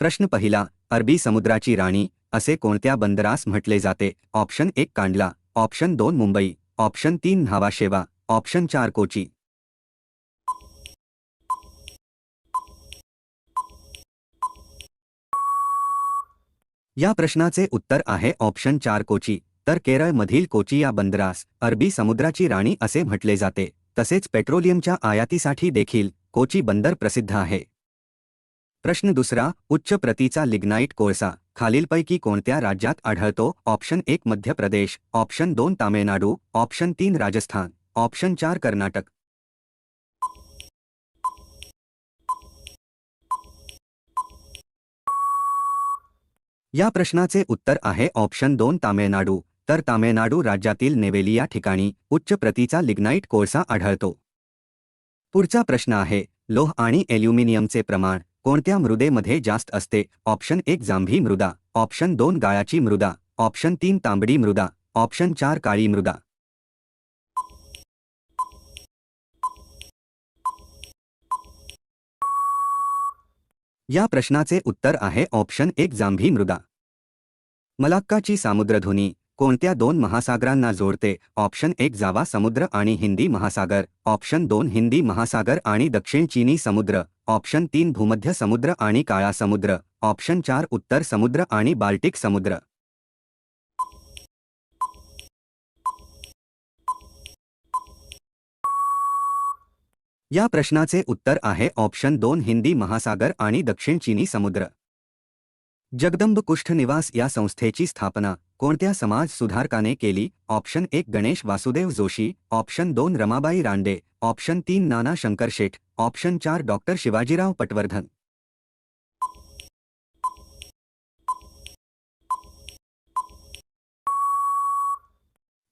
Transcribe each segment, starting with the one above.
प्रश्न पहिला अरबी समुद्राची राणी असे कोणत्या बंदरास म्हटले जाते? ऑप्शन एक कांडला ऑप्शन दोन मुंबई ऑप्शन तीन न्हावाशेवा ऑप्शन चार कोची. या प्रश्नाचे उत्तर आहे ऑप्शन चार कोची तर केरळमधील कोची या बंदरास अरबी समुद्राची राणी असे म्हटले जाते. तसेच पेट्रोलियमच्या आयातीसाठी देखील कोची बंदर प्रसिद्ध आहे. प्रश्न दुसरा उच्च प्रतीचा लिग्नाईट कोळसा खालीलपैकी कोणत्या राज्यात आढळतो? ऑप्शन एक मध्य प्रदेश. ऑप्शन दोन तामिळनाडू. ऑप्शन तीन राजस्थान. ऑप्शन चार कर्नाटक. या प्रश्नाचे उत्तर आहे ऑप्शन दोन तामिळनाडू. तर तामिळनाडू राज्यातील नेवेली या ठिकाणी उच्च प्रतीचा लिग्नाईट कोळसा आढळतो. पुढचा प्रश्न आहे लोह आणि एल्युमिनियमचे प्रमाण. कोणत्या मृदेमध्ये जास्त असते? ऑप्शन एक जांभी मृदा. ऑप्शन दोन गाळाची मृदा. ऑप्शन तीन तांबडी मृदा. ऑप्शन चार काळी मृदा. या प्रश्नाचे उत्तर आहे ऑप्शन एक जांभी मृदा. मलाक्काची सामुद्रधुनी कोणत्या दोन महासागरांना जोडते? ऑप्शन एक जावा समुद्र आणि हिंदी महासागर. ऑप्शन दोन हिंदी महासागर आणि दक्षिण चीनी समुद्र. ऑप्शन तीन भूमध्य समुद्र आणि काळा समुद्र. ऑप्शन चार उत्तर समुद्र आणि बाल्टिक समुद्र. या प्रश्नाचे उत्तर आहे ऑप्शन दोन हिंदी महासागर आणि दक्षिण चीनी समुद्र. जगदंब कुष्ठनिवास या संस्थेची स्थापना. कोणत्या समाज सुधारकाने केली? ऑप्शन एक गणेश वासुदेव जोशी. ऑप्शन दोन रमाबाई रांडे. ऑप्शन तीन नाना शंकरशेठ ऑप्शन चार डॉक्टर शिवाजीराव पटवर्धन.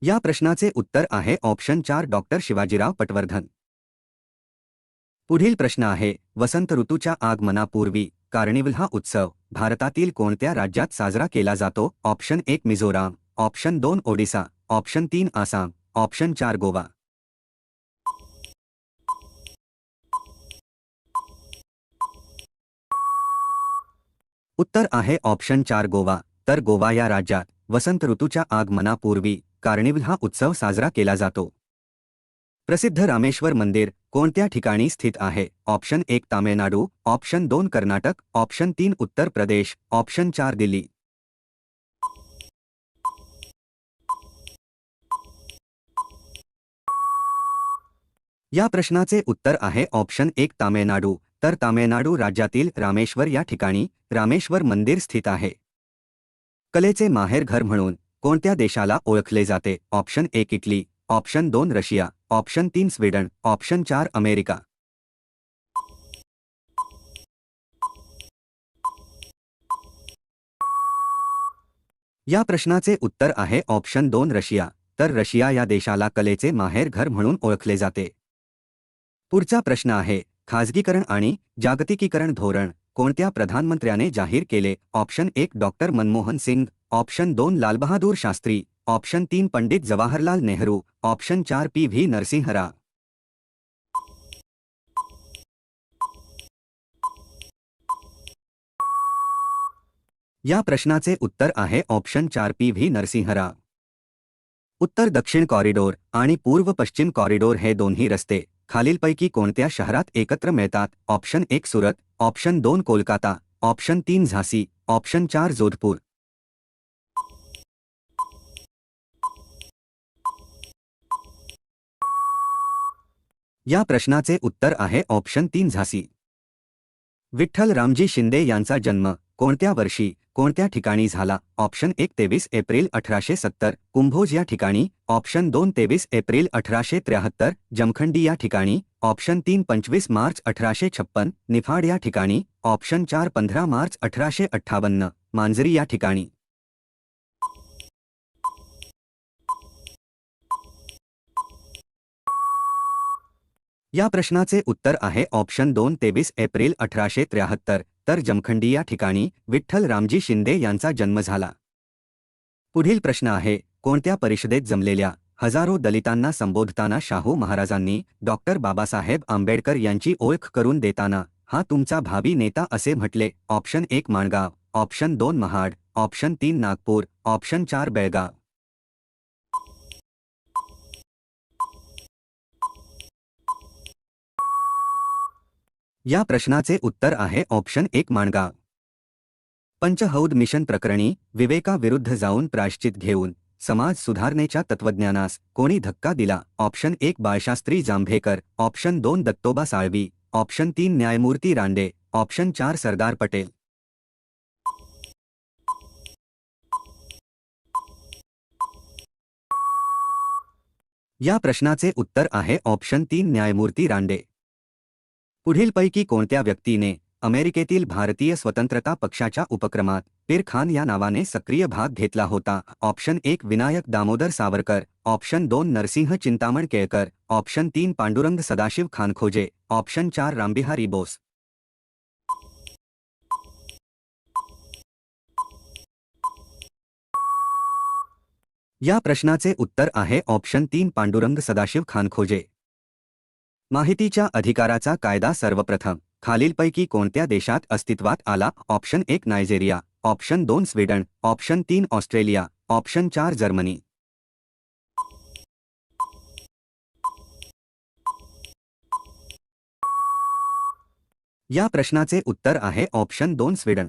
या प्रश्नाचे उत्तर आहे. ऑप्शन चार डॉक्टर शिवाजीराव पटवर्धन. पुढील प्रश्न आहे. वसंत ऋतूच्या आगमनापूर्वी कार्निवल हा उत्सव भारतातील कोणत्या राज्यात साजरा केला जातो? ऑप्शन एक मिझोराम ऑप्शन दोन ओडिसा ऑप्शन तीन आसाम ऑप्शन चार गोवा. उत्तर आहे ऑप्शन चार गोवा तर गोवा या राज्यात वसंत ऋतूच्या आगमनापूर्वी कार्निवल हा उत्सव साजरा केला जातो. प्रसिद्ध रामेश्वर मंदिर कोणत्या ठिकाणी स्थित आहे? ऑप्शन एक तामिळनाडू ऑप्शन दोन कर्नाटक ऑप्शन तीन उत्तर प्रदेश ऑप्शन चार दिल्ली. या प्रश्नाचे उत्तर आहे ऑप्शन एक तामिळनाडू. तर तामिळनाडू राज्यातील रामेश्वर या ठिकाणी रामेश्वर मंदिर स्थित आहे. कलेचे माहेरघर म्हणून कोणत्या देशाला ओळखले जाते? ऑप्शन एक इटली ऑप्शन दोन रशिया ऑप्शन तीन स्वीडन ऑप्शन चार अमेरिका. या प्रश्नाचे उत्तर आहे ऑप्शन दोन रशिया. तर रशिया या देशाला कलेचे माहेरघर म्हणून ओळखले जाते. पुढचा प्रश्न आहे खाजगीकरण आणि जागतिकीकरण धोरण कोणत्या प्रधानमंत्र्याने जाहीर केले? ऑप्शन एक डॉक्टर मनमोहन सिंग ऑप्शन दोन लालबहादूर शास्त्री ऑप्शन तीन पंडित जवाहरलाल नेहरू ऑप्शन चार पी व्ही नरसिंह राव या प्रश्नाचे उत्तर आहे ऑप्शन चार पी व्ही नरसिंहरा. उत्तर दक्षिण कॉरिडोर आणि पूर्व पश्चिम कॉरिडोर हे दोन्ही रस्ते खालीलपैकी कोणत्या शहरात एकत्र मिळतात? ऑप्शन एक सुरत ऑप्शन दोन कोलकाता ऑप्शन तीन झासी ऑप्शन चार जोधपूर. या प्रश्नाचे उत्तर आहे ऑप्शन तीन झासी. विठ्ठल रामजी शिंदे यांचा जन्म कोणत्या वर्षी कोणत्या ठिकाणी झाला? ऑप्शन एक तेवीस एप्रिल अठराशे सत्तर कुंभोज या ठिकाणी. ऑप्शन दोन तेवीस एप्रिल अठराशे त्र्याहत्तर जमखंडी या ठिकाणी. ऑप्शन तीन पंचवीस मार्च अठराशे छप्पन निफाड या ठिकाणी. ऑप्शन चार पंधरा मार्च अठराशे अठ्ठावन्न मांजरी या ठिकाणी. या प्रश्नाचे उत्तर आहे ऑप्शन दोन तेवीस एप्रिल अठराशे त्र्याहत्तर. तर जमखंडी या ठिकाणी विठ्ठल रामजी शिंदे यांचा जन्म झाला. पुढील प्रश्न आहे कोणत्या परिषदेत जमलेल्या हजारो दलितांना संबोधताना शाहू महाराजांनी डॉक्टर बाबासाहेब आंबेडकर यांची ओळख करून देताना हा तुमचा भावी नेता असे म्हटले. ऑप्शन एक माणगाव ऑप्शन दोन महाड ऑप्शन तीन नागपूर ऑप्शन चार बेळगाव. या प्रश्नाचे उत्तर आहे ऑप्शन एक माणगाव. पंचहौद मिशन प्रकरणी विवेकाविरुद्ध जाऊन प्रायश्चित घेऊन समाज सुधारणेच्या तत्वज्ञानास कोणी धक्का दिला? ऑप्शन एक बाळशास्त्री जांभेकर ऑप्शन दोन दत्तोबा साळवी ऑप्शन तीन न्यायमूर्ती रांडे ऑप्शन चार सरदार पटेल. या प्रश्नाचे उत्तर आहे ऑप्शन तीन न्यायमूर्ती रांडे पुढीलपैकी कोणत्या व्यक्तीने अमेरिकेतील भारतीय स्वतंत्रता पक्षाच्या उपक्रमात पीर खान या नावाने सक्रिय भाग घेतला होता? ऑप्शन एक विनायक दामोदर सावरकर. ऑप्शन दोन नरसिंह चिंतामण केळकर ऑप्शन तीन पांडुरंग सदाशिव खानखोजे. ऑप्शन चार रामबिहारी बोस. या प्रश्नाचे उत्तर आहे ऑप्शन तीन पांडुरंग सदाशिव खानखोजे. माहितीच्या अधिकाराचा कायदा सर्वप्रथम. खालीलपैकी कोणत्या देशात अस्तित्वात आला? ऑप्शन एक नायजेरिया. ऑप्शन दोन स्वीडन. ऑप्शन तीन ऑस्ट्रेलिया. ऑप्शन चार जर्मनी. या प्रश्नाचे उत्तर आहे ऑप्शन दोन स्वीडन.